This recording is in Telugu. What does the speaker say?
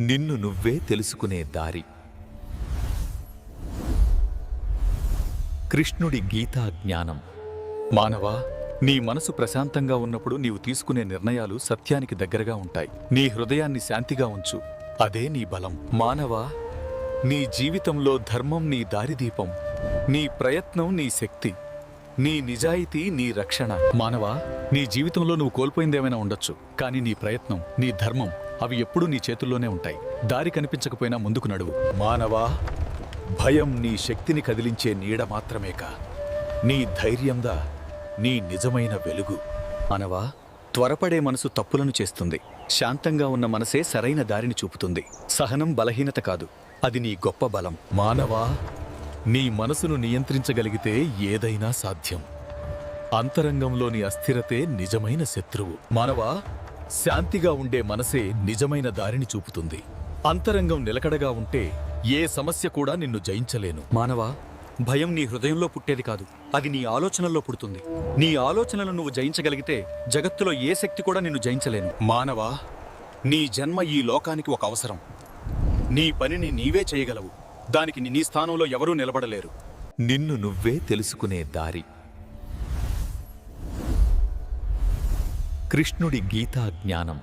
నిన్ను నువ్వే తెలుసుకునే దారి. కృష్ణుడి గీతా జ్ఞానం. మానవా నీ మనసు ప్రశాంతంగా ఉన్నప్పుడు నీవు తీసుకునే నిర్ణయాలు సత్యానికి దగ్గరగా ఉంటాయి. నీ హృదయాన్ని శాంతిగా ఉంచు. అదే నీ బలం. మానవా నీ జీవితంలో ధర్మం నీ దారిదీపం. నీ ప్రయత్నం నీ శక్తి. నీ నిజాయితీ నీ రక్షణ. మానవా నీ జీవితంలో నువ్వు కోల్పోయిందేమైనా ఉండొచ్చు. కానీ నీ ప్రయత్నం నీ ధర్మం. అవి ఎప్పుడూ నీ చేతుల్లోనే ఉంటాయి. దారి కనిపించకపోయినా ముందుకు నడువు. మానవా భయం నీ శక్తిని కదిలించే నీడ మాత్రమేక. నీ ధైర్యందా నీ నిజమైన వెలుగు. మానవా త్వరపడే మనసు తప్పులను చేస్తుంది. శాంతంగా ఉన్న మనసే సరైన దారిని చూపుతుంది. సహనం బలహీనత కాదు. అది నీ గొప్ప బలం. మానవా నీ మనసును నియంత్రించగలిగితే ఏదైనా సాధ్యం. అంతరంగంలోని అస్థిరతే నిజమైన శత్రువు. మానవా శాంతిగా ఉండే మనసే నిజమైన దారిని చూపుతుంది. అంతరంగం నిలకడగా ఉంటే ఏ సమస్య కూడా నిన్ను జయించలేను. మానవా భయం నీ హృదయంలో పుట్టేది కాదు. అది నీ ఆలోచనల్లో పుడుతుంది. నీ ఆలోచనలను నువ్వు జయించగలిగితే జగత్తులో ఏ శక్తి కూడా నిన్ను జయించలేను. మానవా నీ జన్మ ఈ లోకానికి ఒక అవసరం. నీ పనిని నీవే చేయగలవు. దానికి నీ స్థానంలో ఎవరూ నిలబడలేరు. నిన్ను నువ్వే తెలుసుకునే దారి. కృష్ణుడి గీతా జ్ఞానం